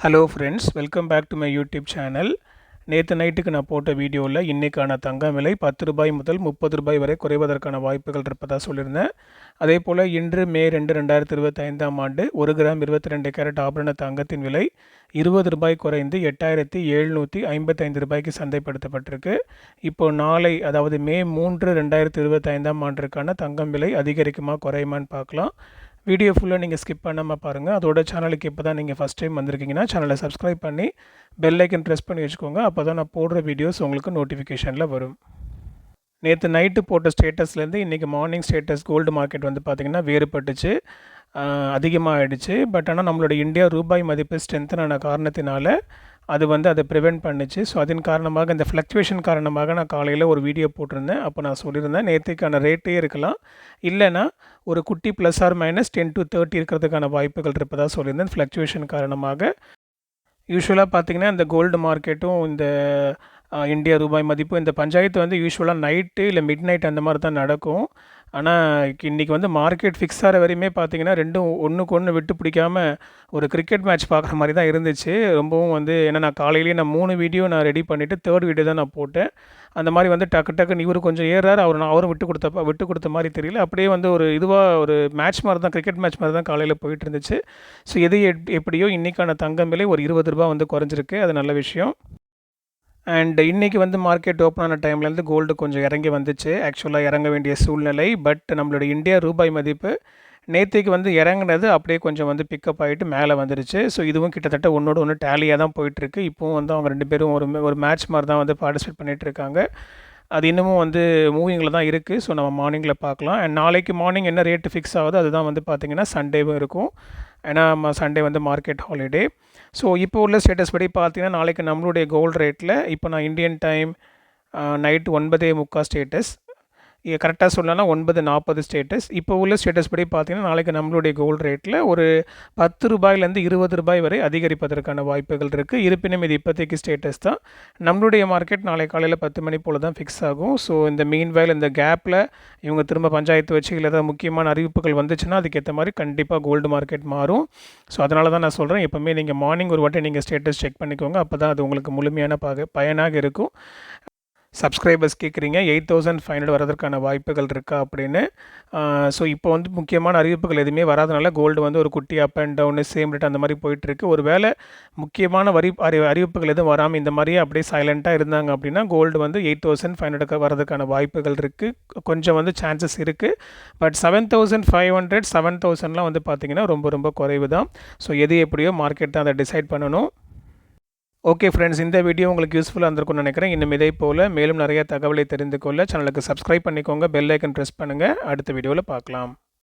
Hello friends welcome back to my YouTube channel நேற்று நைட்டுக்கு நான் போட்ட வீடியோவில் இன்றைக்கான தங்கம் விலை பத்து ரூபாய் முதல் முப்பது ரூபாய் வரை குறைவதற்கான வாய்ப்புகள் இருப்பதாக சொல்லியிருந்தேன். அதே போல் இன்று மே ரெண்டு ரெண்டாயிரத்தி இருபத்தி ஐந்தாம் ஆண்டு ஒரு கிராம் இருபத்தி ரெண்டு கேரட் ஆபரண தங்கத்தின் விலை இருபது ரூபாய் குறைந்து எட்டாயிரத்தி எழுநூற்றி ஐம்பத்தைந்து ரூபாய்க்கு சந்தைப்படுத்தப்பட்டிருக்கு. இப்போ நாளை அதாவது மே மூன்று ரெண்டாயிரத்தி இருபத்தைந்தாம் ஆண்டிற்கான தங்கம் விலை அதிகரிக்குமா குறையுமான்னு பார்க்கலாம். வீடியோ ஃபுல்லாக நீங்கள் ஸ்கிப் பண்ணாமல் பாருங்கள் அதோட சேனலுக்கு இப்போ தான் நீங்கள் ஃபஸ்ட் டைம் வந்திருக்கீங்கன்னா சேனலை சப்ஸ்கிரைப் பண்ணி பெல் ஐக்கன் ப்ரெஸ் பண்ணி வச்சுக்கோங்க. அப்போ தான் நான் போடுற வீடியோஸ் உங்களுக்கு நோட்டிஃபிகேஷனில் வரும். நேற்று நைட்டு போட்ட ஸ்டேட்டஸ்லேருந்து இன்றைக்கி மார்னிங் ஸ்டேட்டஸ் கோல்டு மார்க்கெட் வந்து பார்த்திங்கன்னா வேறுபட்டுச்சு. அதிகமாகிடுச்சு பட் ஆனால் நம்மளோட இந்தியா ரூபாய் மதிப்பு ஸ்ட்ரென்த்தனான காரணத்தினால அது வந்து அதை ப்ரிவெண்ட் பண்ணுச்சு. ஸோ அதன் காரணமாக இந்த ஃப்ளக்சுவேஷன் காரணமாக நான் காலையில் ஒரு வீடியோ போட்டிருந்தேன். அப்போ நான் சொல்லியிருந்தேன் நேற்றுக்கான ரேட்டே இருக்கலாம். இல்லைனா ஒரு குட்டி plus or minus ten to thirty இருக்கிறதுக்கான வாய்ப்புகள் இருப்பதாக சொல்லியிருந்தேன். ஃப்ளக்சுவேஷன் காரணமாக. யூஸ்வலாக பார்த்திங்கன்னா இந்த கோல்டு மார்க்கெட்டும் இந்த இந்தியா ரூபாய் மதிப்பு. இந்த பஞ்சாயத்து வந்து யூஸ்வலாக நைட்டு இல்லை மிட் நைட் அந்த மாதிரி தான் நடக்கும். ஆனால் இன்றைக்கி வந்து மார்க்கெட் ஃபிக்ஸ் ஆகிற வரையுமே பார்த்தீங்கன்னா ரெண்டும் ஒன்றுக்கு ஒன்று விட்டு பிடிக்காம ஒரு கிரிக்கெட் மேட்ச் பார்க்குற மாதிரி தான் இருந்துச்சு. ரொம்பவும் வந்து ஏன்னா நான் காலையிலேயே நான் மூணு வீடியோ நான் ரெடி பண்ணிவிட்டு தேர்ட் வீடியோ தான் நான் போட்டேன். அந்த மாதிரி வந்து டக்கு டக்குன்னு இவர் கொஞ்சம் ஏறாரு அவர் நான் அவரும் விட்டு கொடுத்தப்ப விட்டு கொடுத்த மாதிரி தெரியல. அப்படியே வந்து ஒரு இதுவாக ஒரு மேட்ச் மாதிரி தான் கிரிக்கெட் மேட்ச் மாதிரி தான் காலையில் போயிட்டு இருந்துச்சு. ஸோ எது எப்படியோ இன்றைக்கான தங்கம் விலை ஒரு இருபது ரூபா வந்து குறைஞ்சிருக்கு. அது நல்ல விஷயம். அண்ட் இன்றைக்கி வந்து மார்க்கெட் ஓப்பன் ஆன டைம்லேருந்து கோல்டு கொஞ்சம் இறங்கி வந்துச்சு. ஆக்சுவலாக இறங்க வேண்டிய சூழ்நிலை. பட் நம்மளோட இந்தியா ரூபாய் மதிப்பு நேற்றுக்கு வந்து இறங்குனது அப்படியே கொஞ்சம் வந்து பிக்கப் ஆகிட்டு மேலே வந்துருச்சு. ஸோ இதுவும் கிட்டத்தட்ட ஒன்றோட ஒன்று டேலியாக தான் போயிட்டுருக்கு. இப்போவும் வந்து அவங்க ரெண்டு பேரும் ஒரு ஒரு மேட்ச் மாதிரி தான் வந்து பார்ட்டிசிபேட் பண்ணிகிட்டு இருக்காங்க. அது இன்னமும் வந்து மூவிங்கில் தான் இருக்குது ஸோ நம்ம மார்னிங்கில் பார்க்கலாம். அண்ட் நாளைக்கு மார்னிங் என்ன ரேட்டு ஃபிக்ஸ் ஆகுது அதுதான் வந்து பார்த்திங்கன்னா சண்டேவும் இருக்கும். ஏன்னா சண்டே வந்து மார்க்கெட் ஹாலிடே ஸோ இப்போ உள்ள ஸ்டேட்டஸ் படி பார்த்தீங்கன்னா நாளைக்கு நம்மளுடைய கோல்டு ரேட்டில் இப்போ நான் இந்தியன் டைம் நைட்டு ஒன்பதே முக்கால் ஸ்டேட்டஸ் கரெக்டாக சொல்லலாம் ஒன்பது நாற்பது ஸ்டேட்டஸ் இப்போ உள்ள ஸ்டேட்டஸ் படி பார்த்தீங்கன்னா நாளைக்கு நம்மளுடைய கோல்டு ரேட்டில் ஒரு பத்து ரூபாயிலேருந்து இருபது ரூபாய் வரை அதிகரிப்பதற்கான வாய்ப்புகள் இருக்குது இருப்பினும் இது இப்போதைக்கு ஸ்டேட்டஸ் தான். நம்மளுடைய மார்க்கெட் நாளை காலையில் பத்து மணி போல் தான் ஃபிக்ஸ் ஆகும். ஸோ இந்த மீன் வயல் இந்த கேப்பில் இவங்க திரும்ப பஞ்சாயத்து வச்சு இல்லை ஏதாவது முக்கியமான அறிவிப்புகள் வந்துச்சுன்னா அதுக்கேற்ற மாதிரி கண்டிப்பாக கோல்டு மார்க்கெட் மாறும். ஸோ அதனால தான் நான் சொல்கிறேன் எப்போவுமே நீங்கள் மார்னிங் ஒரு வாட்டி நீங்கள் ஸ்டேட்டஸ் செக் பண்ணிக்கோங்க. அப்போ தான் அது உங்களுக்கு முழுமையான பாக பயனாக இருக்கும். சப்ஸ்கிரைபர்ஸ் கேட்குறீங்க எயிட் தௌசண்ட் ஃபைவ் ஹண்ட்ரட் வரதுக்கான வாய்ப்புகள் இருக்கா அப்படின்னு. ஸோ இப்போ வந்து முக்கியமான அறிவிப்புகள் எதுவுமே வராதனால கோல்டு வந்து ஒரு குட்டி up and down same rate அந்த மாதிரி போயிட்டுருக்கு ஒரு வேளை முக்கியமான வரி அறி அறிவிப்புகள் எதுவும் வராமல் இந்த மாதிரியே அப்படியே சைலண்ட்டாக இருந்தாங்க அப்படின்னா கோல்டு வந்து எயிட் தௌசண்ட் ஃபைவ் ஹண்ட்ரட் வரதுக்கான வாய்ப்புகள் இருக்குது கொஞ்சம் வந்து சான்சஸ் இருக்குது but seven thousand five hundred seven தௌசண்ட்லாம் வந்து பார்த்திங்கன்னா ரொம்ப ரொம்ப குறைவு தான் ஸோ எது எப்படியோ மார்க்கெட் தான் அதை டிசைட் பண்ணணும். ஓகே ஃப்ரெண்ட்ஸ் இந்த வீடியோ உங்களுக்கு யூஸ்ஃபுல்லாக இருந்திருக்கும்னு நினைக்கிறேன். இன்னும் இதே போல் மேலும் நிறைய தகவலை தெரிந்து கொள்ள சேனலுக்கு சப்ஸ்கிரைப் பண்ணிக்கோங்க. பெல் ஐக்கன் ப்ரெஸ் பண்ணுங்கள் அடுத்த வீடியோவில் பார்க்கலாம்.